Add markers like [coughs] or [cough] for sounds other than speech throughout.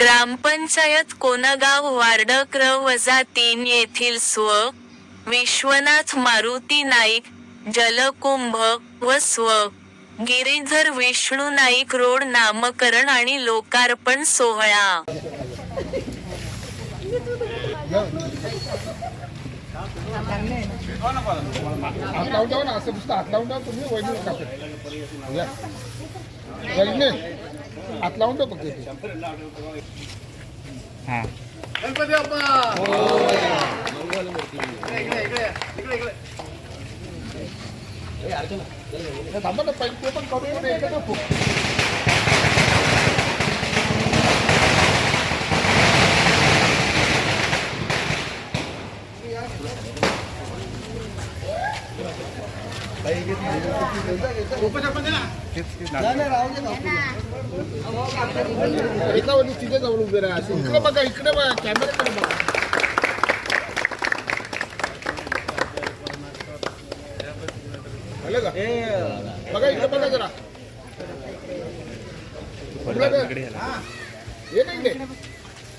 ग्रामपंचायत कोनागाव ward क्र वजा तीन येथील स्व विश्वनाथ मारुती नाईक जलकुंभ व स्व. गिरीधर विष्णू नाईक रोड नामकरण आणि लोकार्पण सोहळा. हात लावून ठेवा ना असं नुसतं हात लावून ठेवा तुम्ही वैद्य हात लावून ठेवा फक्त इथे. गणपती बाप्पा! थांबा ना पहिले ते पण करू एका तिथे जाऊन उभे राहा असं इकडे बघा इकडे बघा कॅमेराकडे बघा का बघा इकडे बघा जरा इकडे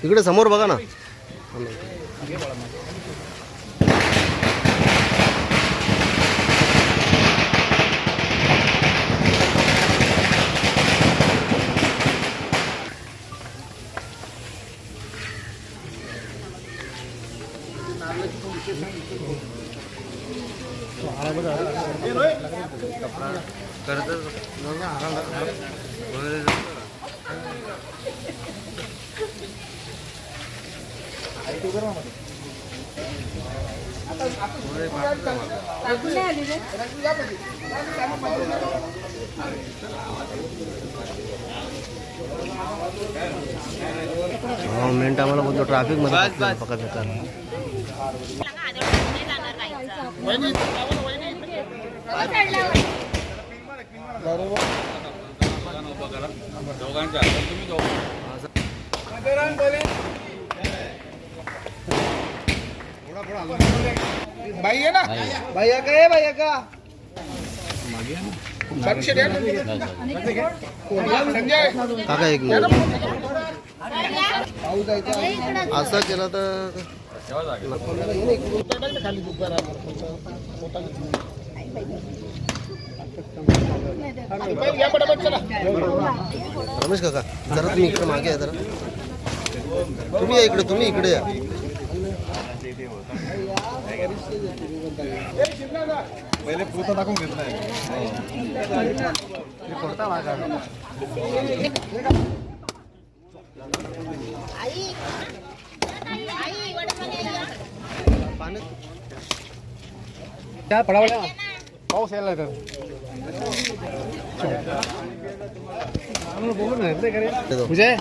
इकडे समोर बघा ना. मेन टायमाला बोलतो ट्रॅफिकमध्ये पकड येतात वहिनी इथे लावा ना, भैया का आहे भैया का. संजय काका एक असं केलं तर रमेश काका जरा तुम्ही इकडे मागे या जरा. तुम्ही या इकडे तुम्ही इकडे या. पहिले पुरता टाकून घेतलाय. त्या पडावल्या पाऊस यायला तर विजय ए ए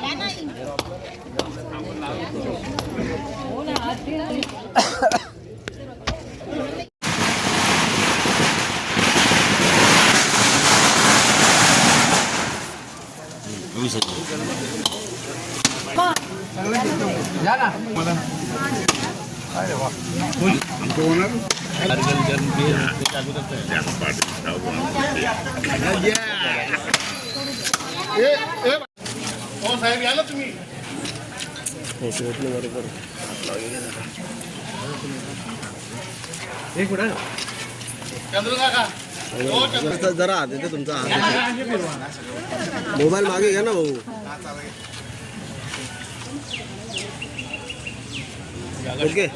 हो साहेब या ना तुम्ही. चंद्र काका. हो चंद्र. जरा हात येते तुमचा हात. मोबाईल मागे घ्या ना भाऊ. ओके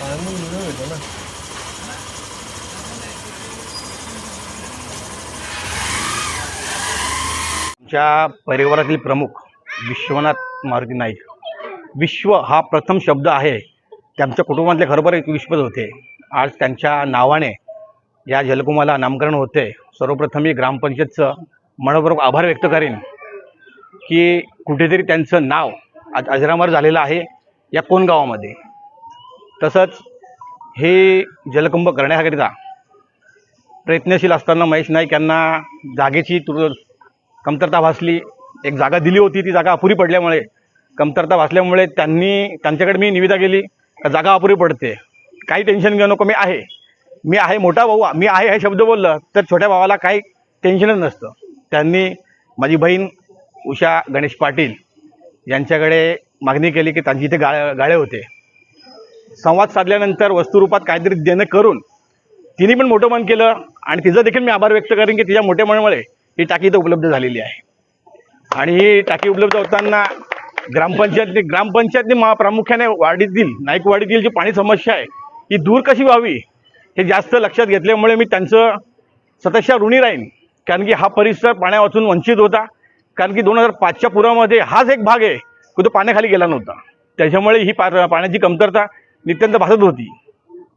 पाणी मिळून येतं ना आमच्या परिवारातील प्रमुख विश्वनाथ मारुती नाईक. विश्व हा प्रथम शब्द आहे. त्यांच्या कुटुंबातले खरोबर एक विश्वच होते. आज त्यांच्या नावाने या जलकुमाला नामकरण होते. सर्वप्रथम मी ग्रामपंचायतचं मनपूर्वक आभार व्यक्त करेन की कुठेतरी त्यांचं नाव आज अजरामर झालेलं आहे या कोण गावामध्ये. तसंच हे जलकुंभ करण्याकरिता प्रयत्नशील असताना महेश नाईक यांना जागेची तुर कमतरता भासली. एक जागा दिली होती ती जागा अपुरी पडल्यामुळे कमतरता भासल्यामुळे त्यांनी त्यांच्याकडे मी निविदा केली जागा अपुरी पडते. काही टेन्शन घेऊ नको मी आहे. मी आहे मोठा भाऊ मी आहे हे शब्द बोललं तर छोट्या भावाला काही टेन्शनच नसतं. त्यांनी माझी बहीण उषा गणेश पाटील यांच्याकडे मागणी केली की त्यांची इथे गाळ गाळे होते. संवाद साधल्यानंतर वस्तुरूपात काहीतरी देणं करून तिने पण मोठं मन केलं आणि तिचं देखील मी आभार व्यक्त करेन की तिच्या मोठ्या मनामुळे ही टाकी इथं उपलब्ध झालेली आहे. आणि ही टाकी उपलब्ध होताना ग्रामपंचायतने ग्रामपंचायतने मा प्रामुख्याने वाडीतील नाईकवाडीतील जी पाणी समस्या आहे. ही दूर कशी व्हावी? हे जास्त लक्षात घेतल्यामुळे मी त्यांचं सततच्या ऋणी राहीन. कारण की हा परिसर पाण्यापासून वंचित होता. कारण की दोन हजार पाचच्या पुरामध्ये हाच एक भाग आहे की तो पाण्याखाली गेला नव्हता. त्याच्यामुळे ही पा पाण्याची कमतरता नित्यंत भासत होती.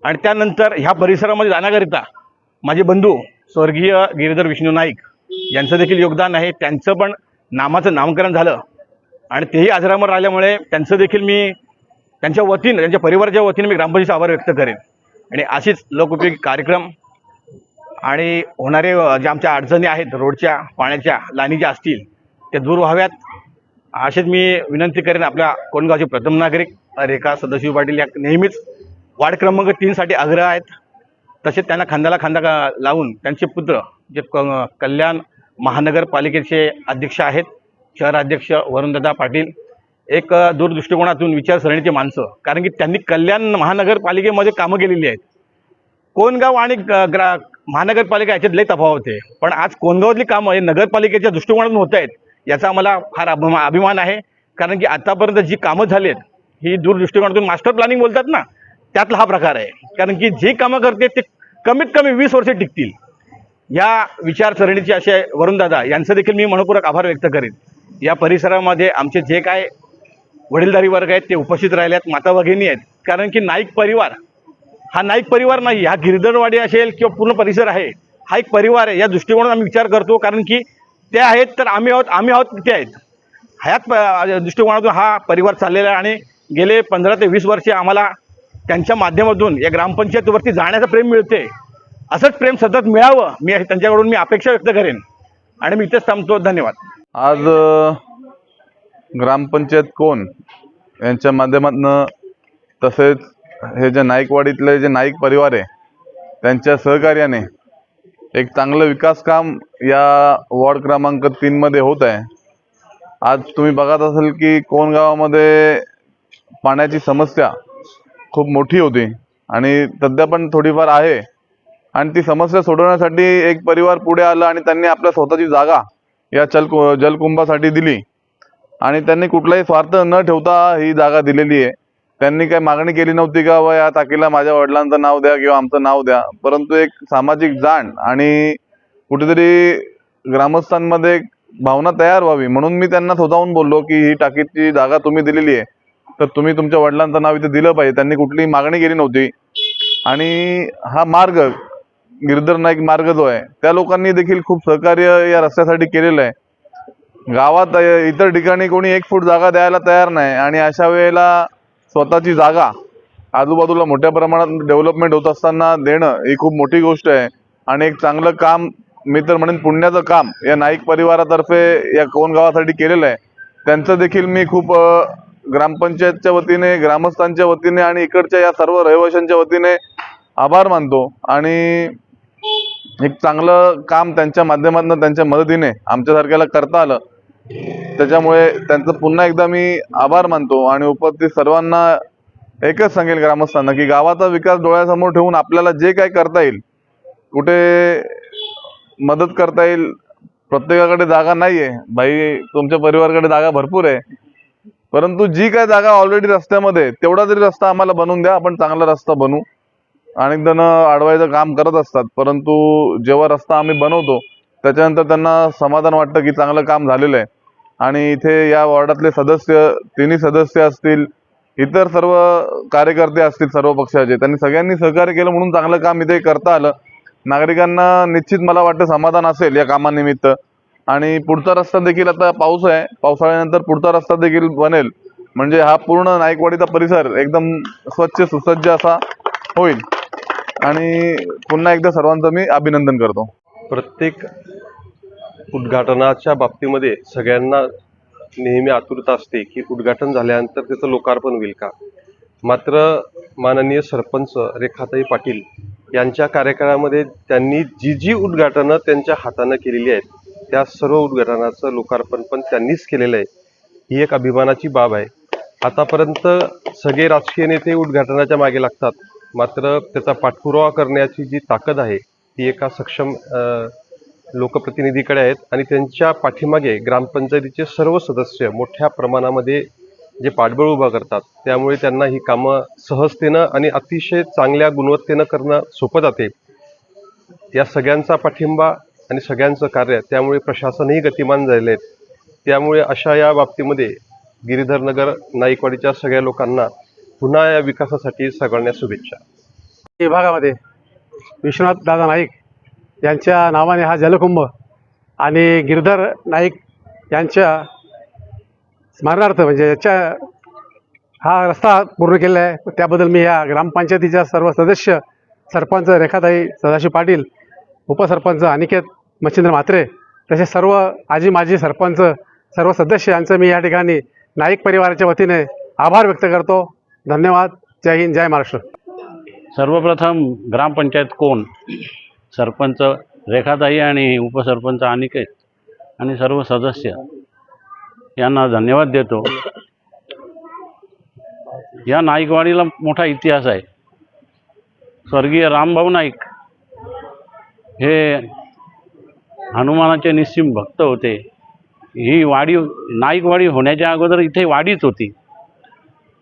आणि त्यानंतर ह्या परिसरामध्ये जाण्याकरिता माझे बंधू स्वर्गीय गिरीधर विष्णू नाईक यांचं देखील योगदान आहे. त्यांचं पण नामाचं नामकरण झालं. आणि तेही आजरामर राहिल्यामुळे त्यांचं देखील मी त्यांच्या वतीनं त्यांच्या परिवाराच्या वतीने मी ग्रामपंचायतीचा आभार व्यक्त करेन. आणि अशीच लोकोपयोगी कार्यक्रम आणि होणारे ज्या आमच्या अडचणी आहेत रोडच्या पाण्याच्या लाईनीच्या असतील त्या दूर व्हाव्यात. असेच मी विनंती करेन आपल्या कोणगावचे प्रथम नागरिक रेखा सदाशिव पाटील या नेहमीच वार्ड क्रमांक तीनसाठी आग्रह आहेत. तसेच त्यांना खांद्याला खांदा लावून त्यांचे पुत्र जे क कल्याण महानगरपालिकेचे अध्यक्ष आहेत शहराध्यक्ष वरुणदादा पाटील एक दूरदृष्टिकोनातून विचारसरणीची माणसं. कारण की त्यांनी कल्याण महानगरपालिकेमध्ये कामं केलेली आहेत. कोणगाव आणि ग्रा महानगरपालिका याच्यात लय तफावत आहे. पण आज कोणगावातली कामं हे नगरपालिकेच्या दृष्टिकोनातून होत आहेत याचा मला फार अभिमा अभिमान आहे. कारण की आतापर्यंत जी कामं झाली आहेत ही दूरदृष्टिकोनातून मास्टर प्लॅनिंग बोलतात ना त्यातला हा प्रकार आहे. कारण की जे कामं करते ते कमीत कमी वीस वर्षे टिकतील. या विचारसरणीचे असे वरुणदादा यांचं देखील मी मनपूर्वक आभार व्यक्त करेन. या परिसरामध्ये आमचे जे काय वडीलधारी वर्ग आहेत ते उपस्थित राहिले आहेत माता भगिनी आहेत. कारण की नाईक परिवार हा नाईक परिवार नाही हा गिरधरवाडी असेल किंवा पूर्ण परिसर आहे हा एक परिवार आहे. या दृष्टिकोनात आम्ही विचार करतो कारण की ते आहेत तर आम्ही आहोत आम्ही आहोत ते आहेत. ह्याच प- दृष्टिकोनातून हा परिवार चाललेला आहे आणि गेले पंधरा ते वीस वर्षे आम्हाला त्यांच्या माध्यमातून या ग्रामपंचायतीवरती जाण्याचं प्रेम मिळते. असंच प्रेम सतत मिळावं मी त्यांच्याकडून मी अपेक्षा व्यक्त करेन. आणि मी इथेच थांबतो. धन्यवाद. आज ग्रामपंचायत कोण? यांच्या माध्यमातून तसेच हे जे नाईकवाडीतले जे नाईक परिवार आहे त्यांच्या सहकार्याने एक चांगलं विकास काम या वॉर्ड क्रमांक तीनमध्ये होत आहे. आज तुम्ही बघत असाल की कोण गावामध्ये पाण्याची समस्या खूप मोठी होती आणि सध्या पण थोडीफार आहे. आणि ती समस्या सोडवण्यासाठी एक परिवार पुढे आला आणि त्यांनी आपल्या स्वतःची जागा या चल जलकुंभासाठी दिली. आणि त्यांनी कुठलाही स्वार्थ न ठेवता ही जागा दिलेली आहे. त्यांनी काही मागणी केली नव्हती का व या टाकीला माझ्या वडिलांचं नाव द्या किंवा आमचं नाव द्या. परंतु एक सामाजिक जाण आणि कुठेतरी ग्रामस्थांमध्ये एक भावना तयार व्हावी. म्हणून मी त्यांना स्वतःहून बोललो की ही टाकीची जागा तुम्ही दिलेली आहे. तर तुम्ही तुमच्या वडिलांचं नाव इथे दिलं पाहिजे. त्यांनी कुठलीही मागणी केली नव्हती. आणि हा मार्ग गिरधर नाईक मार्ग जो आहे त्या लोकांनी देखील खूप सहकार्य या रस्त्यासाठी केलेलं आहे. गावात इतर ठिकाणी कोणी एक फूट जागा द्यायला तयार नाही आणि अशा वेळेला स्वतःची जागा आजूबाजूला मोठ्या प्रमाणात डेव्हलपमेंट होत असताना देणं ही खूप मोठी गोष्ट आहे. आणि एक चांगलं काम मी तर म्हणेन पुण्याचं काम या नाईक परिवारातर्फे या कोण गावासाठी केलेलं आहे त्यांचं देखील मी खूप ग्रामपंचायतच्या वतीने ग्रामस्थांच्या वतीने आणि इकडच्या या सर्व रहिवाशांच्या वतीने आभार मानतो. आणि एक चांगलं काम त्यांच्या माध्यमातून त्यांच्या मदतीने आमच्यासारख्याला करता आलं. त्याच्यामुळे त्यांचं पुन्हा एकदा मी आभार मानतो आणि उपस्थित सर्वांना एकच सांगेल ग्रामस्थांना की गावाचा विकास डोळ्यासमोर ठेवून आपल्याला जे काय करता येईल कुठे मदत करता येईल प्रत्येकाकडे जागा नाही आहे भाई तुमच्या परिवाराकडे जागा भरपूर आहे. परंतु जी काय जागा ऑलरेडी रस्त्यामध्ये तेवढा जरी रस्ता आम्हाला बनवून द्या आपण चांगला रस्ता बनवू अनेक जण अडवायचं काम करत असतात परंतु जेव्हा रस्ता आम्ही बनवतो त्याच्यानंतर त्यांना समाधान वाटतं की चांगलं काम झालेलं आहे. आणि इथे या वॉर्डातले सदस्य तिन्ही सदस्य असतील इतर सर्व कार्यकर्ते असतील सर्व पक्षाचे त्यांनी सगळ्यांनी सहकार्य केलं म्हणून चांगलं काम इथे करता आलं. नागरिकांना निश्चित मला वाटतं समाधान असेल या कामानिमित्त. आणि पुढचा रस्ता देखील आता पाऊस आहे पावसाळ्यानंतर पुढचा रस्ता देखील बनेल. म्हणजे हा पूर्ण नाईकवाडीचा परिसर एकदम स्वच्छ सुसज्ज असा होईल. आणि पुन्हा एकदा सर्वांचं मी अभिनंदन करतो. प्रत्येक उद्घाटनाच्या बाबतीमध्ये सगळ्यांना नेहमी आतुरता असते की उद्घाटन झाल्यानंतर त्याचं लोकार्पण होईल का? मात्र माननीय सरपंच रेखाताई पाटील यांच्या कार्यकाळामध्ये त्यांनी जी जी उद्घाटनं त्यांच्या हातानं केलेली आहेत त्या सर्व उद्घाटनाचं लोकार्पण पण त्यांनीच केलेलं आहे. ही एक अभिमानाची बाब आहे. आतापर्यंत सगळे राजकीय नेते उद्घाटनाच्या मागे लागतात. मात्र त्याचा पाठपुरावा करण्याची जी ताकद आहे ती एका सक्षम लोकप्रतिनिधीकडे आहेत आणि त्यांच्या पाठीमागे ग्रामपंचायतीचे सर्व सदस्य मोठ्या प्रमाणामध्ये जे पाठबळ उभा करतात त्यामुळे त्यांना ही कामं सहजतेनं आणि अतिशय चांगल्या गुणवत्तेनं करणं सोपं जाते. या सगळ्यांचा पाठिंबा आणि सगळ्यांचं कार्य त्यामुळे प्रशासनही गतिमान झाले आहेत त्यामुळे अशा या बाबतीमध्ये गिरीधरनगर नाईकवाडीच्या सगळ्या लोकांना पुन्हा या विकासासाठी सगळ्यांना शुभेच्छा. विभागामध्ये विश्वनाथ दादा नाईक यांच्या नावाने हा जलकुंभ आणि गिरधर नाईक यांच्या स्मरणार्थ म्हणजे याच्या हा रस्ता पूर्ण केला आहे. त्याबद्दल मी या ग्रामपंचायतीच्या सर्व सदस्य सरपंच रेखाताई सदाशिव पाटील उपसरपंच अनिकेत मच्छिंद्र म्हात्रे तसेच सर्व आजी माजी सरपंच सर्व सदस्य यांचं मी या ठिकाणी नाईक परिवाराच्या वतीने आभार व्यक्त करतो. धन्यवाद. जय हिंद जय महाराष्ट्र. सर्वप्रथम ग्रामपंचायत कोण? सरपंच रेखाताई आणि उपसरपंच अनिकेत आणि सर्व सदस्य यांना धन्यवाद देतो. या नाईकवाडीला मोठा इतिहास आहे. स्वर्गीय रामभाऊ नाईक हे हनुमानाचे निस्सिम भक्त होते. ही वाडी नाईकवाडी होण्याच्या अगोदर इथे वाडीच होती.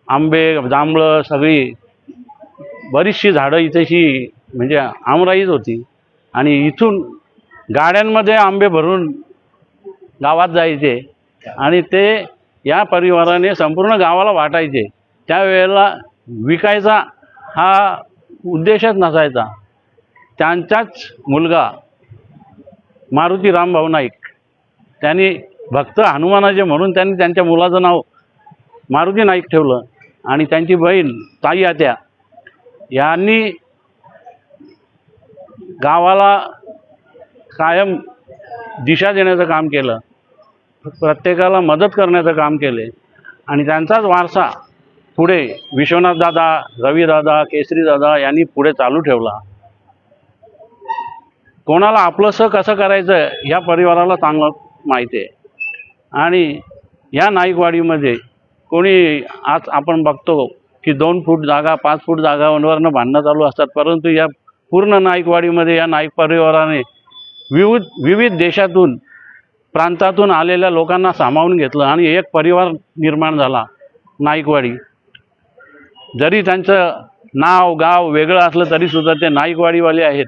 आंबे जांभळं सगळी. बरीचशी झाडं इथेशी म्हणजे आमराईच होती. आणि इथून गाड्यांमध्ये आंबे भरून गावात जायचे. आणि ते या परिवाराने संपूर्ण गावाला वाटायचे. त्यावेळेला विकायचा हा उद्देशच नसायचा. त्यांचाच मुलगा मारुती रामभाऊ नाईक. त्यांनी भक्त हनुमानाचे म्हणून त्यांनी त्यांच्या मुलाचं नाव मारुती नाईक ठेवलं. आणि त्यांची बहीण ताई आत्या यांनी गावाला कायम दिशा देण्याचं काम केलं. प्रत्येकाला मदत करण्याचं काम केले. आणि त्यांचाच वारसा पुढे विश्वनाथ दादा रविदादा केसरीदादा यांनी पुढे चालू ठेवला. कोणाला आपलंसं कसं करायचं ह्या परिवाराला चांगलं माहिती आहे. आणि या नाईकवाडीमध्ये कोणी आज आपण बघतो की दोन फूट जागा पाच फूट जागांवरनं भांडणं चालू असतात. परंतु या पूर्ण नाईकवाडीमध्ये या नाईक परिवाराने विविध विविध देशातून प्रांतातून आलेल्या लोकांना सामावून घेतलं आणि एक परिवार निर्माण झाला नाईकवाडी. जरी त्यांचं नाव गाव वेगळं असलं तरीसुद्धा ते नाईकवाडीवाले आहेत.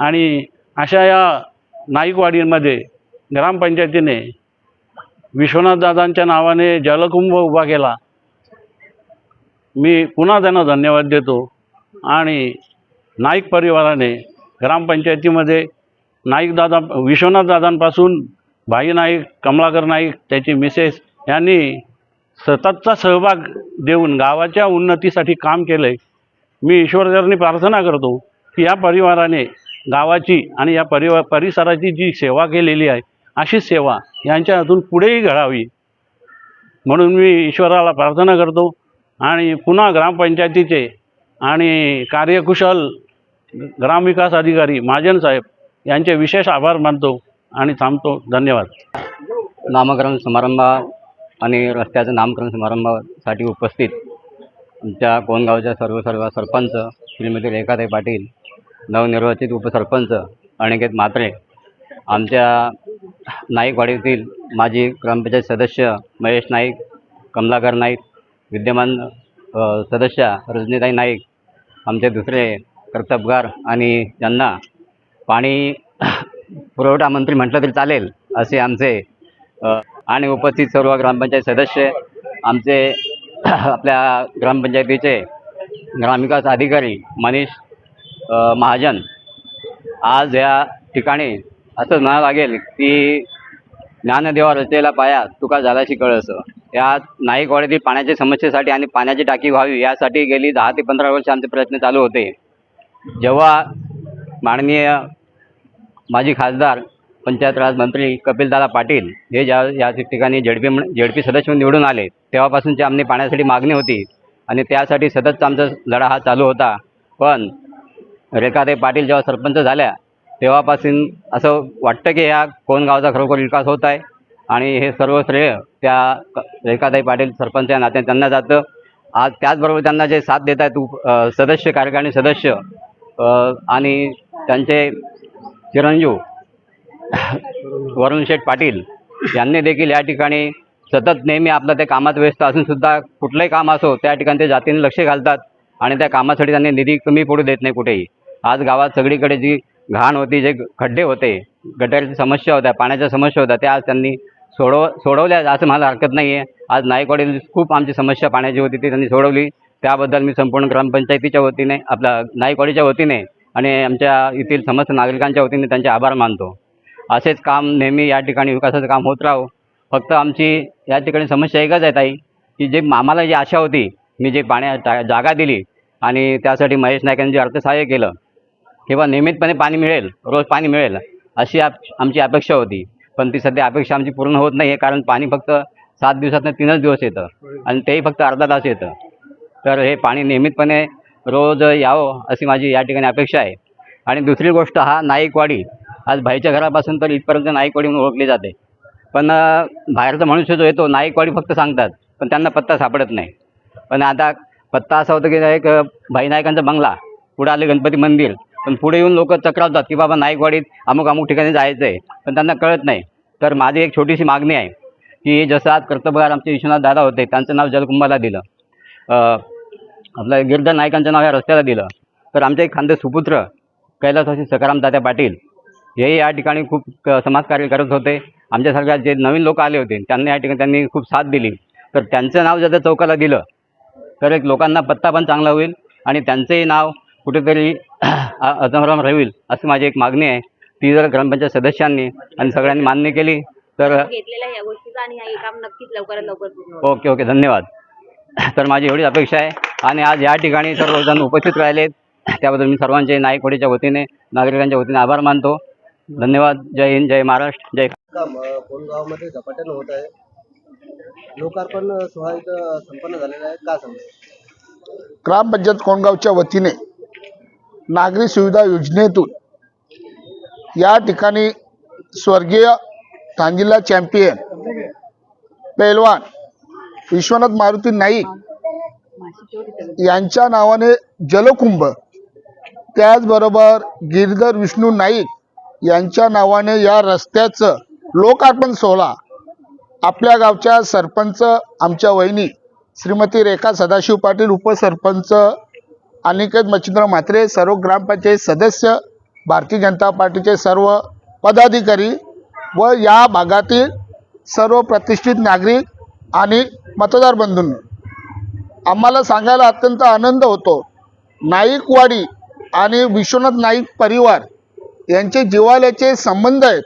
आणि अशा या नाईकवाडीमध्ये ग्रामपंचायतीने विश्वनाथदादांच्या नावाने जलकुंभ उभा केला. मी पुन्हा त्यांना धन्यवाद देतो आणि नाईक परिवाराने ग्रामपंचायतीमध्ये नाईकदादा विश्वनाथदादांपासून भाई नाईक कमलाकर नाईक त्याची मिसेस यांनी सततचा सहभाग देऊन गावाच्या उन्नतीसाठी काम केलं आहे मी ईश्वरचरणी प्रार्थना करतो की या परिवाराने गावाची आणि या परिवा परिसराची जी सेवा केलेली आहे अशी सेवा यांच्या हातून पुढेही घडावी. म्हणून मी ईश्वराला प्रार्थना करतो आणि पुन्हा ग्रामपंचायतीचे आणि कार्यकुशल ग्रामविकास अधिकारी महाजन साहेब यांचे विशेष आभार मानतो आणि थांबतो. धन्यवाद. नामकरण समारंभ आणि रस्त्याचं नामकरण समारंभासाठी उपस्थित आमच्या कोणगावच्या सर्व सर्व सरपंच श्रीमती रेखाताई पाटील नवनिर्वाचित उपसरपंच अनिकेत म्हात्रे आमच्या नाईकवाडीतील माजी ग्रामपंचायत सदस्य महेश नाईक कमलाकर नाईक विद्यमान सदस्य रजनीताई नाईक आमचे दुसरे कर्तबगार आणि त्यांना पाणी पुरवठा मंत्री म्हटलं तरी चालेल असे आमचे आणि उपस्थित सर्व ग्रामपंचायत सदस्य आमचे आपल्या ग्रामपंचायतीचे ग्रामविकास अधिकारी मनीष महाजन आज या ठिकाणी असं ना लागेल की ज्ञानदेवा रचलेला पाया तुका झाल्याशी कळस या नाईकवाडीतील पाण्याच्या समस्येसाठी आणि पाण्याची टाकी व्हावी यासाठी गेली दहा ते पंधरा वर्ष आमचे प्रयत्न चालू होते. जेव्हा माननीय माजी खासदार पंचायत राज मंत्री कपिलदादा पाटील हे ज्या या ठिकाणी झेडपी झेडपी सदस्य म्हणून निवडून आले तेव्हापासूनची आमची पाण्यासाठी मागणी होती आणि त्यासाठी सततचा आमचा लढा हा चालू होता. पण रेखाताई पाटील जेव्हा सरपंच झाल्या तेव्हापासून असं वाटतं की ह्या कोण गावचा खरोखर विकास होत आहे आणि हे सर्व श्रेय त्या रेखाताई पाटील सरपंच या नात्याने त्यांना जातं. आज त्याचबरोबर त्यांना जे साथ देत आहेत उप सदस्य कार्यकारिणी सदस्य आणि त्यांचे चिरंजीव [coughs] वरुण शेठ पाटील यांनी देखील या ठिकाणी सतत नेहमी आपलं ते कामात व्यस्त असून सुद्धा कुठलंही काम असो त्या ठिकाणी ते जातीने लक्ष घालतात आणि त्या कामासाठी त्यांनी निधी कमी पडू देत नाही कुठेही. आज गावात सगळीकडे जी घाण होती जे खड्डे होते गटारीची समस्या होत्या पाण्याच्या समस्या होत्या त्या आज त्यांनी सोडव सोडवल्या असं मला हरकत नाही आहे आज नायकवाडील खूप आमची समस्या पाण्याची होती ती त्यांनी सोडवली. त्याबद्दल मी संपूर्ण ग्रामपंचायतीच्या वतीने आपल्या नायकवाडीच्या वतीने आणि आमच्या येथील समस्त नागरिकांच्या वतीने त्यांचे आभार मानतो. असेच काम नेहमी या ठिकाणी विकासाचं काम होत राहो. फक्त आमची या ठिकाणी समस्या एकच आहे ताई की जे आम्हाला जी आशा होती मी जे पाण्या जागा दिली आणि त्यासाठी महेश नाईकांनी जे अर्थसहाय्य केलं किंवा नियमितपणे पाणी मिळेल. रोज पाणी मिळेल. अशी आप आमची अपेक्षा होती. पण ती सध्या अपेक्षा आमची पूर्ण होत नाही आहे कारण पाणी फक्त सात दिवसातनं तीनच दिवस येतं. आणि तेही फक्त अर्धा तास येतं. तर हे पाणी नियमितपणे रोज यावं अशी माझी या ठिकाणी अपेक्षा आहे. आणि दुसरी गोष्ट हा नाईकवाडी. आज भाईच्या घरापासून तर इथपर्यंत नाईकवाडी म्हणून ओळखली जाते. पण बाहेरचा मनुष्य जो येतो नाईकवाडी फक्त सांगतात. पण त्यांना पत्ता सापडत नाही. पण आता पत्ता असा होता की एक भाई नायकांचा बंगला. पुढं आले गणपती मंदिर. पण पुढे येऊन लोक चक्रावतात की बाबा नाईकवाडीत अमुक अमुक ठिकाणी जायचं आहे पण त्यांना कळत नाही. तर माझी एक छोटीशी मागणी आहे की जसं आज कर्तबगार आमचे विश्वनाथ दादा होते त्यांचं नाव जलकुंभाला दिलं. अं, आपलं गिरधर नायकांचं नाव या रस्त्याला दिलं. तर आमचे एक खांदे सुपुत्र कैलासवासी सकाराम दादा पाटील हे या ठिकाणी खूप समाजकार्य करत होते. आमच्यासारख्या जे नवीन लोक आले होते त्यांना या ठिकाणी त्यांनी खूप साथ दिली. तर त्यांचं नाव जर त्या चौकाला दिलं तर एक लोकांना पत्ता पण चांगला होईल. आणि त्यांचंही नाव कुठेतरी अ- अजरामर राहील अशी माझी एक मागणी आहे. ती जर ग्रामपंचायत सदस्यांनी आणि सगळ्यांनी मान्य केली तर घेतलेल्या या गोष्टीचा आणि हे काम नक्कीच लवकरात लवकर पूर्ण होईल. ओके ओके धन्यवाद. तर माझी एवढीच अपेक्षा आहे. आणि आज या ठिकाणी सर्वजण उपस्थित राहिलेत. त्याबद्दल मी सर्वांचे नाईकवाडीच्या वतीने नागरिकांच्या वतीने आभार मानतो. धन्यवाद. जय हिंद जय महाराष्ट्र जय कोणगावमध्ये झपाट्यानं होत आहे. लोकार्पण सोहळा इथं संपन्न झालेला आहे. का सांगा ग्रामपंचायत कोणगावच्या वतीने नागरी सुविधा योजनेतून या ठिकाणी स्वर्गीय ठाणजिल्हा चॅम्पियन पैलवान विश्वनाथ मारुती नाईक यांच्या नावाने जलकुंभ त्याचबरोबर गिरधर विष्णू नाईक यांच्या नावाने या रस्त्याचं लोकार्पण सोहळा आपल्या गावच्या सरपंच आमच्या वहिनी श्रीमती रेखा सदाशिव पाटील उपसरपंच अनिकेत मच्छिंद्र म्हात्रे सर्व ग्रामपंचायत सदस्य भारतीय जनता पार्टीचे सर्व पदाधिकारी व या भागातील सर्व प्रतिष्ठित नागरिक आणि मतदार बंधूंनी. आम्हाला सांगायला अत्यंत आनंद होतो. नाईकवाडी आणि विश्वनाथ नाईक परिवार यांचे जिवाल्याचे संबंध आहेत.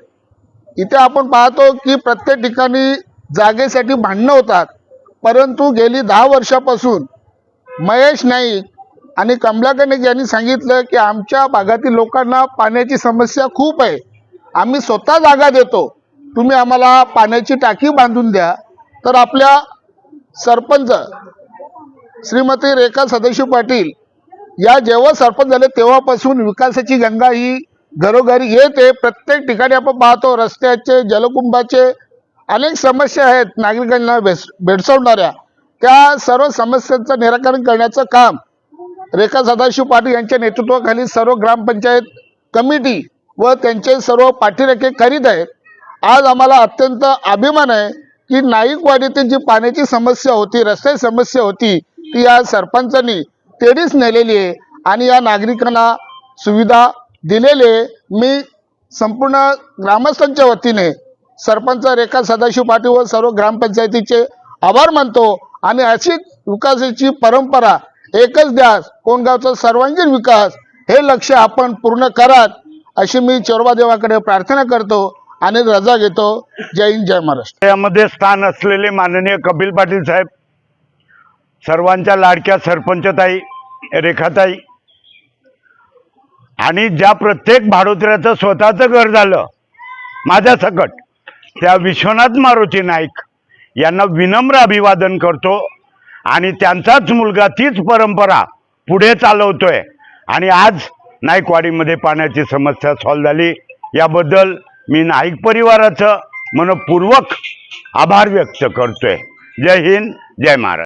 इथे आपण पाहतो की प्रत्येक ठिकाणी जागेसाठी भांडणं होतात. परंतु गेली दहा वर्षापासून महेश नाईक आणि कमलाकर नाईक यांनी सांगितलं की आमच्या भागातील लोकांना पाण्याची समस्या खूप आहे आम्ही स्वतः जागा देतो तुम्ही आम्हाला पाण्याची टाकी बांधून द्या. तर आपल्या सरपंच श्रीमती रेखा सदाशिव पाटील या जेव्हा सरपंच झाले तेव्हापासून विकासाची गंगा ही घरोघरी येते. प्रत्येक ठिकाणी आपण पाहतो रस्त्याचे जलकुंभाचे अनेक समस्या आहेत. नागरिकांना भेस भेडसावणाऱ्या त्या सर्व समस्यांचं निराकरण करण्याचं काम रेखा सदाशिव पाटील यांच्या नेतृत्वाखाली सर्व ग्रामपंचायत कमिटी व त्यांचे सर्व पाठीरेखे करीत आहेत. आज आम्हाला अत्यंत अभिमान आहे की नाईकवाडीतील जी पाण्याची समस्या होती रस्त्याची समस्या होती ती या सरपंचांनी तेढीच नेलेली आहे आणि या नागरिकांना सुविधा दिलेले मी संपूर्ण ग्रामस्थांच्या वतीने सरपंच रेखा सदाशिव पाटील व सर्व ग्रामपंचायतीचे आभार मानतो आणि अशीच विकासाची परंपरा एकच द्यास कोणगावचा सर्वांगीण विकास हे लक्ष आपण पूर्ण करात अशी मी चोरबा देवाकडे प्रार्थना करतो आणि रजा घेतो. जय हिंद जय महाराष्ट्र. यामध्ये स्थान असलेले माननीय कपिल पाटील साहेब सर्वांच्या लाडक्या सरपंचताई रेखाताई आणि ज्या प्रत्येक भाडोत्र्याचं स्वतःचं घर झालं माझ्या सकट त्या विश्वनाथ मारुती नाईक यांना विनम्र अभिवादन करतो. आणि त्यांचाच मुलगा तीच परंपरा पुढे चालवतोय. आणि आज नाईकवाडीमध्ये पाण्याची समस्या सॉल्व्ह झाली. याबद्दल मी नाईक परिवाराचं मनपूर्वक आभार व्यक्त करतोय. जय हिंद जय महाराज